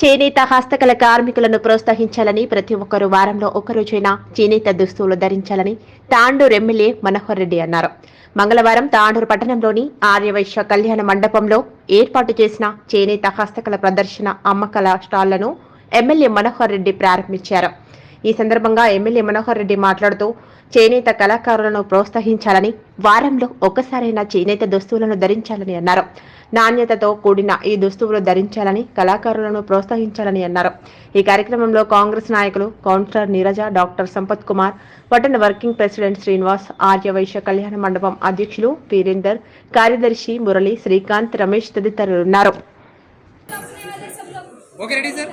చేనేత హస్తకళ కార్మికులను ప్రోత్సహించాలని ప్రతి ఒక్కరూ వారంలో ఒక్కరోజైనా చేనేత దుస్తువులు ధరించాలని తాండూరు ఎమ్మెల్యే మనోహర్ రెడ్డి అన్నారు. మంగళవారం తాండూరు పట్టణంలోని ఆర్యవైశ్య కళ్యాణ మండపంలో ఏర్పాటు చేసిన చేనేత హస్తకళ ప్రదర్శన అమ్మకల స్టాళ్ళను ఎమ్మెల్యే మనోహర్ రెడ్డి ప్రారంభించారు. ఈ సందర్భంగా ఎమ్మెల్యే మనోహర్ రెడ్డి మాట్లాడుతూ చేనేత కళాకారులను ప్రోత్సహించాలని వారంలో ఒక్కసారైనా చేనేత దుస్తువులను ధరించాలని అన్నారు. నాణ్యతతో కూడిన ఈ దుస్తువులు ధరించాలని కళాకారులను ప్రోత్సహించాలని అన్నారు. ఈ కార్యక్రమంలో కాంగ్రెస్ నాయకులు కౌన్సిలర్ నీరజ డాక్టర్ సంపత్ కుమార్ పట్టణ వర్కింగ్ ప్రెసిడెంట్ శ్రీనివాస్ ఆర్యవైశ్య కళ్యాణ మండపం అధ్యక్షులు వీరేందర్ కార్యదర్శి మురళి శ్రీకాంత్ రమేష్ తదితరులున్నారు ఓకే రెడీ సార్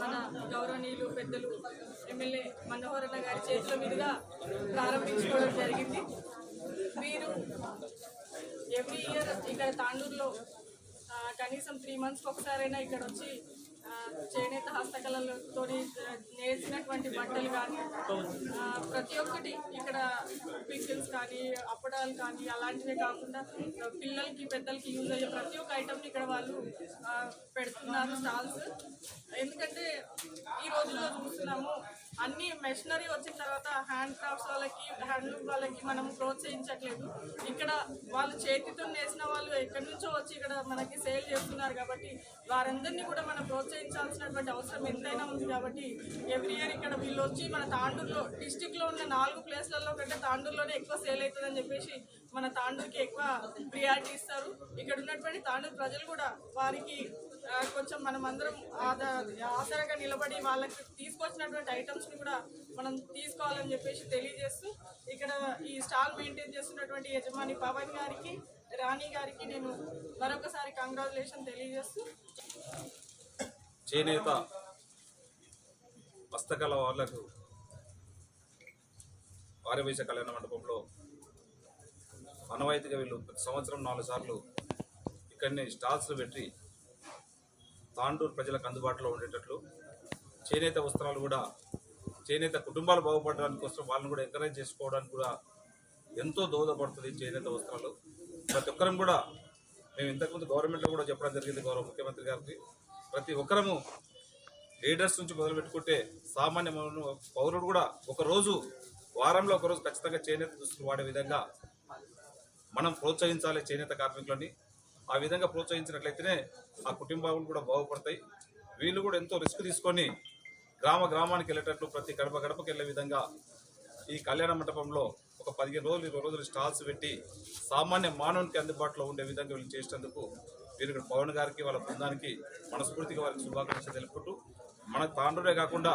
మన గౌరవనీయులు పెద్దలు ఎమ్మెల్యే మనోహరణ గారి చేతుల మీదుగా ప్రారంభించుకోవడం జరిగింది. మీరు ఎవ్రీ ఇయర్ ఇక్కడ తాండూరులో కనీసం త్రీ మంత్స్కి ఒకసారైనా ఇక్కడ వచ్చి చేనేత హస్తకళలతో నేర్చినటువంటి బట్టలు కానీ ప్రతి ఒక్కటి ఇక్కడ పిక్చర్స్ కానీ అప్పడాలు కానీ అలాంటివే కాకుండా పిల్లలకి పెద్దలకి యూజ్ అయ్యే ప్రతి ఒక్క ఐటమ్ని ఇక్కడ వాళ్ళు పెడుతున్నారు స్టాల్స్. ఎందుకంటే ఈ రోజుల్లో చూస్తున్నాము అన్ని మెషినరీ వచ్చిన తర్వాత హ్యాండ్ క్రాఫ్ట్స్ వాళ్ళకి హ్యాండ్లూమ్ వాళ్ళకి మనం ప్రోత్సహించట్లేదు. ఇక్కడ వాళ్ళు చేతితో నేసిన వాళ్ళు ఎక్కడి నుంచో వచ్చి ఇక్కడ మనకి సేల్ చేస్తున్నారు కాబట్టి వారందరినీ కూడా మనం ప్రోత్సహించాల్సినటువంటి అవసరం ఎంతైనా ఉంది కాబట్టి ఎవ్రీ ఇయర్ ఇక్కడ వీళ్ళు వచ్చి మన తాండూరులో డిస్టిక్లో ఉన్న నాలుగు ప్లేస్లలో కంటే తాండూరులోనే ఎక్కువ సేల్ అవుతుందని చెప్పేసి మన తాండూరుకి ఎక్కువ ప్రియారిటీ ఇస్తారు. ఇక్కడ ఉన్నటువంటి తాండూరు ప్రజలు కూడా వారికి కొంచెం మనం అందరం ఆదా ఆసరగా నిలబడి వాళ్ళకి తీసుకొచ్చినటువంటి ఐటమ్స్ని కూడా మనం తీసుకోవాలని చెప్పేసి తెలియజేస్తూ ఇక్కడ ఈ స్టాల్ మెయింటైన్ చేస్తున్నటువంటి యజమాని పవన్ గారికి రాణి గారికి నేను మరొకసారి కంగ్రాచులేషన్ తెలియజేస్తూ చేనేత హస్తకళ వాళ్ళకు ఆర్యవైశ్య కళ్యాణ మండపంలో అనవాయితీగా వీళ్ళు ప్రతి సంవత్సరం నాలుగు సార్లు ఇక్కడనే స్టాల్స్లు పెట్టి తాండూరు ప్రజలకు అందుబాటులో ఉండేటట్లు చేనేత వస్త్రాలు కూడా చేనేత కుటుంబాలు బాగుపడడానికి కోసం వాళ్ళని కూడా ఎంకరేజ్ చేసుకోవడానికి కూడా ఎంతో దోహదపడుతుంది చేనేత వస్త్రాలు. ప్రతి ఒక్కరం కూడా మేము ఇంతకుముందు గవర్నమెంట్లో కూడా చెప్పడం జరిగింది గౌరవ ముఖ్యమంత్రి గారికి. ప్రతి ఒక్కరము లీడర్స్ నుంచి మొదలు పెట్టుకుంటే సామాన్య పౌరుడు కూడా ఒకరోజు వారంలో ఒకరోజు ఖచ్చితంగా చేనేత దుస్తులు వాడే విధంగా మనం ప్రోత్సహించాలి చేనేత కార్మికులని. ఆ విధంగా ప్రోత్సహించినట్లయితేనే ఆ కుటుంబాలు కూడా బాగుపడతాయి. వీళ్ళు కూడా ఎంతో రిస్క్ తీసుకొని గ్రామ గ్రామానికి వెళ్ళేటట్లు ప్రతి గడప గడపకి వెళ్ళే విధంగా ఈ కళ్యాణ మండపంలో ఒక పదిహేను రోజులు ఇరవై రోజులు స్టాల్స్ పెట్టి సామాన్య మానవునికి అందుబాటులో ఉండే విధంగా వీళ్ళు చేసినందుకు వీరు ఇక్కడ పవన్ గారికి వాళ్ళ బృందానికి మనస్ఫూర్తిగా వారికి శుభాకాంక్షలు తెలుపుకుంటూ మన తాండూరే కాకుండా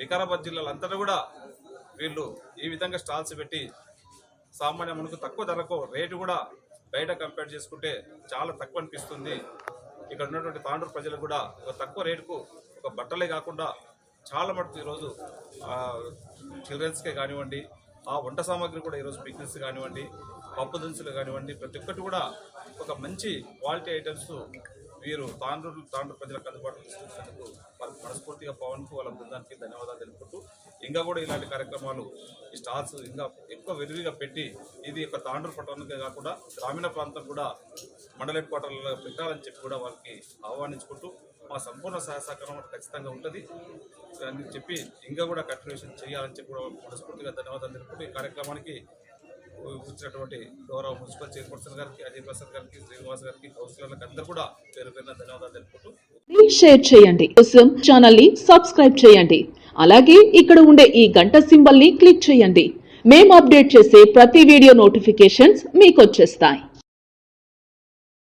వికారాబాద్ జిల్లాలంతటా కూడా వీళ్ళు ఈ విధంగా స్టాల్స్ పెట్టి సామాన్య మనకు తక్కువ ధరకు రేటు కూడా బయట కంపేర్ చేసుకుంటే చాలా తక్కువ అనిపిస్తుంది. ఇక్కడ ఉన్నటువంటి తాండూరు ప్రజలు కూడా ఒక తక్కువ రేటుకు ఒక బట్టలే కాకుండా చాలా మటుకు ఈరోజు చిల్డ్రన్స్కే కానివ్వండి ఆ వంట సామాగ్రి కూడా ఈరోజు పిక్నిక్స్ కానివ్వండి పప్పు దినుసులు కానివ్వండి ప్రతి ఒక్కటి కూడా ఒక మంచి క్వాలిటీ ఐటమ్స్ వీరు తాండ్రులు తాండ్రు ప్రజలకు అందుబాటులో తీసుకొచ్చినందుకు వాళ్ళకి మనస్ఫూర్తిగా పవన్కు వాళ్ళ బృందానికి ధన్యవాదాలు తెలుపుకుంటూ ఇంకా కూడా ఇలాంటి కార్యక్రమాలు ఈ స్టాల్స్ ఇంకా ఎక్కువ విరివిగా పెట్టి ఇది ఒక తాండ్రు పట్టణంగా కాకుండా గ్రామీణ ప్రాంతం కూడా మండల హెడ్ క్వార్టర్లో పెట్టాలని చెప్పి కూడా వాళ్ళకి ఆహ్వానించుకుంటూ మా సంపూర్ణ సహాయ సహకారం ఖచ్చితంగా ఉంటుంది. అని చెప్పి ఇంకా కూడా కంటిన్యూషన్ చేయాలని చెప్పి కూడా మనస్ఫూర్తిగా ధన్యవాదాలు తెలుపుకుంటూ ఈ కార్యక్రమానికి వచ్చినటువంటి గౌరవ మున్సిపల్ చైర్పర్సన్ గారికి అజయ్ ప్రసాద్ గారికి శ్రీనివాస్ గారికి కౌన్సిలర్లకు అందరూ కూడా పేరు పేరున ధన్యవాదాలు తెలుపుకుంటూ షేర్ చేయండి. కోసం ఛానల్ని సబ్స్క్రైబ్ చేయండి. అలాగే ఇక్కడ ఉండే ఈ గంట సింబల్ని క్లిక్ చేయండి. మేము అప్డేట్ చేసే ప్రతి వీడియో నోటిఫికేషన్స్ మీకు వచ్చేస్తాయి.